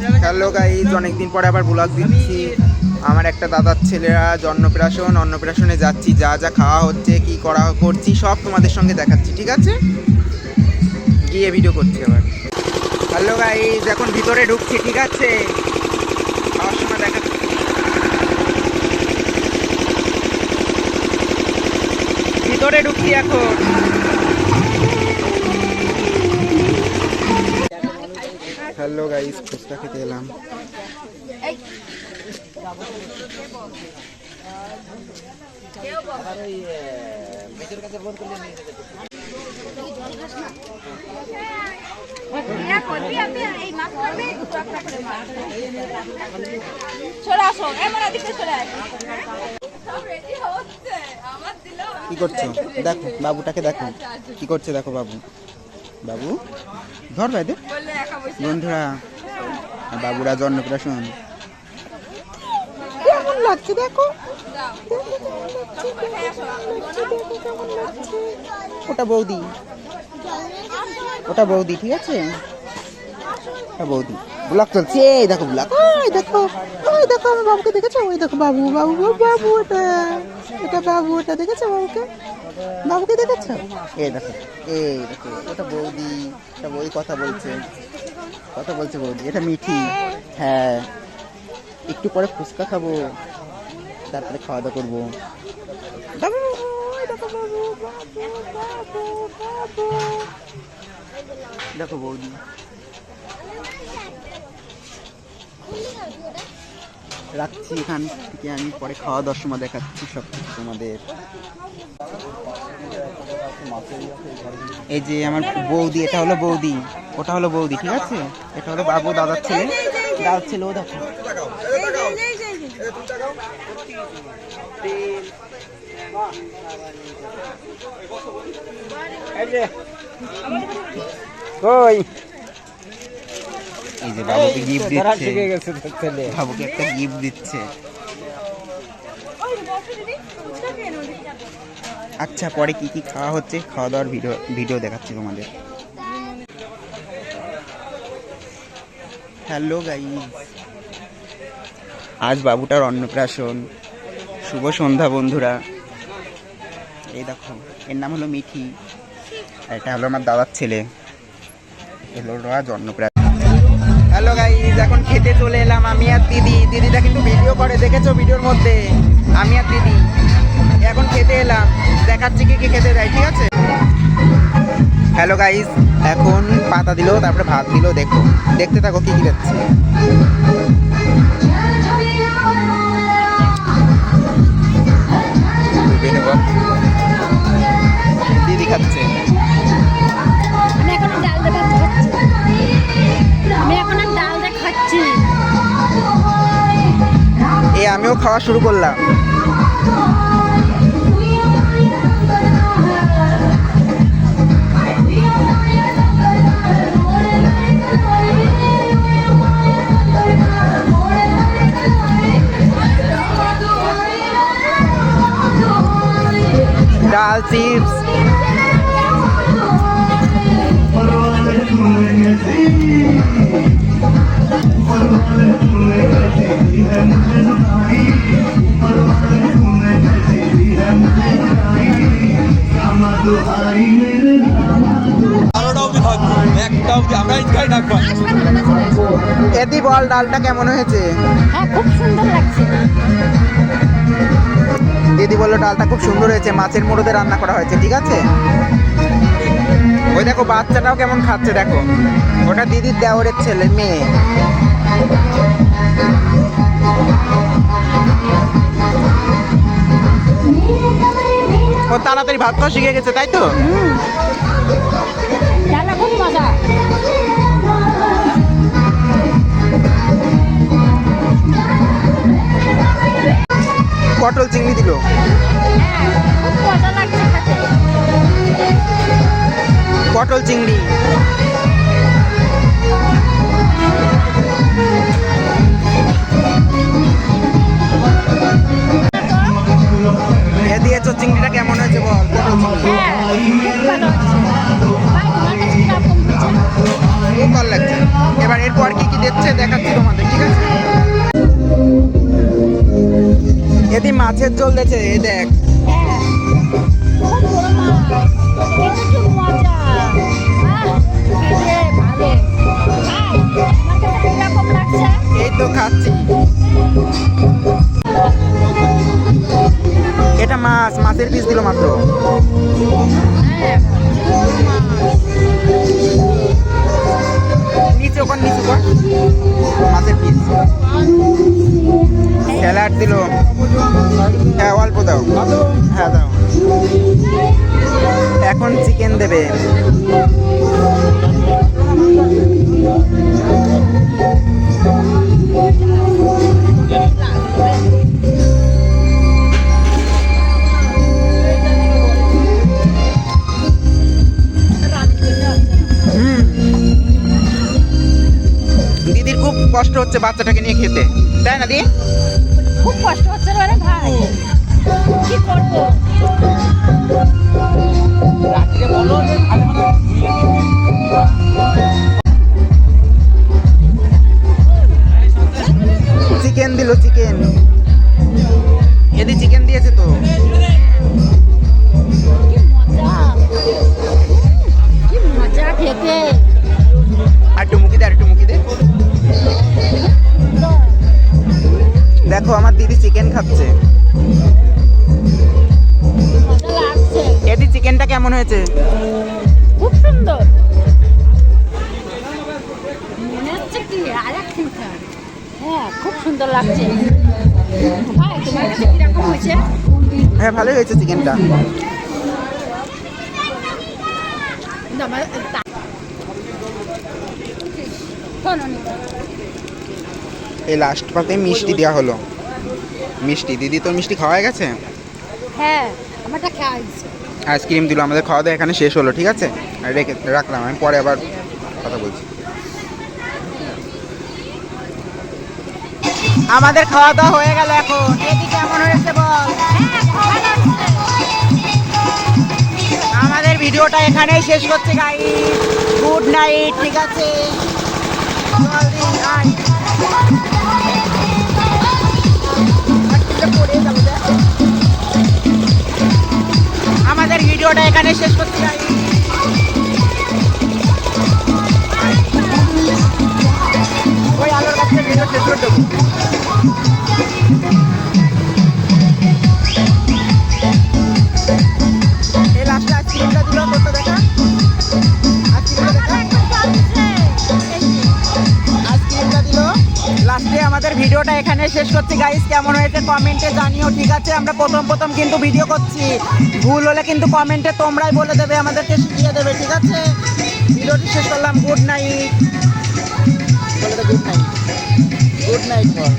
Hello guys অনেকদিন পরে আবার ব্লগ দিচ্ছি। আমার একটা দাদার ছেলেরা অন্নপ্রাশন অন্নপ্রাশনে যাচ্ছি, যা যা খাওয়া হচ্ছে, কি করা করছি, সব তোমাদের সঙ্গে দেখাচ্ছি, ঠিক আছে? গিয়ে ভিডিও করছি আবার। হ্যালো গাইজ এখন ভিতরে ঢুকছি, ঠিক আছে? খাওয়ার সময় ভিতরে ঢুকছি এখন। হ্যালো গাইস ফুচকা খেতে এলাম। কি করছ? দেখো বাবুটাকে দেখো। কি করছে দেখো বাবু? বাবু? ধর বাইদে বন্ধুরা, বাবুরা অন্নপ্রাশন কেমন লাগছে দেখো? ওটা বৌদি। ওটা বৌদি, ঠিক আছে? ওটা বৌদি। ব্লক চলছে। এই দেখো ব্লক ওই দেখো ওই দেখো আমার বাবুকে দেখেছ? ওই দেখো বাবু বাবু বাবু, বাবু এটা এটা বাবু এটা দেখেছ বাবুকে? বাবুকে দেখেছ? এই দেখো এই দেখো ওটা বৌদি ওটা বৌদি কথা বলছে। কথা বলছে বৌদি এটা মিঠি। হ্যাঁ একটু পরে ফুচকা খাব তারপরে খাওয়া দাওয়া করব। বাবু দেখো বাবু বাবু বাবু বাবু। দেখো বৌদি রাখছি এখান থেকে আমি পরে খাওয়া দাওয়ার সময় দেখাচ্ছি সব তোমাদের। এই যে আমার বৌদি, এটা হলো বৌদি। ওটা হলো বৌদি, ঠিক আছে? এটা হলো বাবু, দাদার ছেলে। দাদার ছেলে ও দেখো কই? এই যে বাবুকে গিফট দিচ্ছে। বাবুকে একটা গিফট দিচ্ছে। আচ্ছা পরে কি কি খাওয়া হচ্ছে? খাওয়া দাওয়ার ভিডিও ভিডিও দেখাচ্ছি তোমাদের। হ্যালো গাইজ আজ বাবুটার অন্নপ্রাশন। শুভ সন্ধ্যা বন্ধুরা। এই দেখো এর নাম হলো মিঠি। এটা হলো আমার দাদার ছেলে। এলো আজ অন্নপ্রাশন। এখন খেতে চলে এলাম আমি আর দিদি। দিদিটা কিন্তু ভিডিও করে, দেখেছ ভিডিওর মধ্যে? আমি আর দিদি। এখন খেতে এলাম। দেখাচ্ছি কি কি খেতে দেয় ঠিক আছে? হ্যালো গাইজ এখন পাতা দিলো, তারপরে ভাত দিলো, দেখো। দেখতে থাকো কি কি দিচ্ছে। দিদি খাচ্ছে। আমিও খাওয়া শুরু করলাম। ডাল চিপস। বারোটা এদি বল ডালটা কেমন হয়েছে? হ্যাঁ খুব সুন্দর লাগছে। দিদি বলল ডালটা খুব সুন্দর হয়েছে মাছের মুড়োতে রান্না করা হয়েছে ঠিক আছে? ওই দেখো বাচ্চাটাও কেমন খাচ্ছে দেখো। ওটা দিদির দেওরের ছেলে মেয়ে। ও তাড়াতাড়ি ভাত খাওয়া শিখে গেছে তাই তো? খুব মজা। পটল চিংড়ি দিল। খেতে। পটল চিংড়ি। কীরকম লাগছে এই তো খাচ্ছি। এটা মাছ মাছের পিস দিল মাত্র। চিকেন দিদির খুব কষ্ট হচ্ছে বাচ্চাটাকে নিয়ে খেতে। তাই না দি? খুব কষ্ট হচ্ছে রে ভাই। কি করব? চিকেন দিল চিকেন এদি চিকেন দিয়েছে তো। কি মজা কি মজা খেতে। আর একটু মুখি দে আর একটু মুখি দে। দেখো আমার দিদি চিকেন খাচ্ছে। কেমন হয়েছে? খুব সুন্দর। মনে হচ্ছে কি আর একদিন হ্যাঁ খুব সুন্দর লাগছে। ভাই তোমার কাছে কীরকম হয়েছে? হ্যাঁ ভালোই হয়েছে চিকেনটা। তা-। এই লাস্ট পাতে মিষ্টি দেওয়া হলো। মিষ্টি দিদি তোর মিষ্টি খাওয়া গেছে? হ্যাঁ আমারটা খাইছে আইসক্রিম দিল, আমাদের খাওয়া দাওয়া এখানে শেষ হলো, ঠিক আছে? রেখে রাখলাম, আমি পরে আবার কথা বলছি। আমাদের খাওয়া দাওয়া হয়ে গেল এখন। এদি কেমন হয়েছে বল? আমাদের ভিডিওটা এখানেই শেষ করছি গাই গুড নাইট ঠিক আছে? ভিডিওটা এখানে শেষ করতে চাই ওই আলোর কাছে ভিডিও শেষ করে দেবো। শেষ করছি গাইস কেমন হয়েছে কমেন্টে জানিও, ঠিক আছে? আমরা প্রথম প্রথম কিন্তু ভিডিও করছি। ভুল হলে কিন্তু কমেন্টে তোমরাই বলে দেবে, আমাদেরকে শিখিয়ে দেবে, ঠিক আছে? ভিডিওটি শেষ করলাম গুড নাইট বলে গুড নাইট গুড নাইট বল।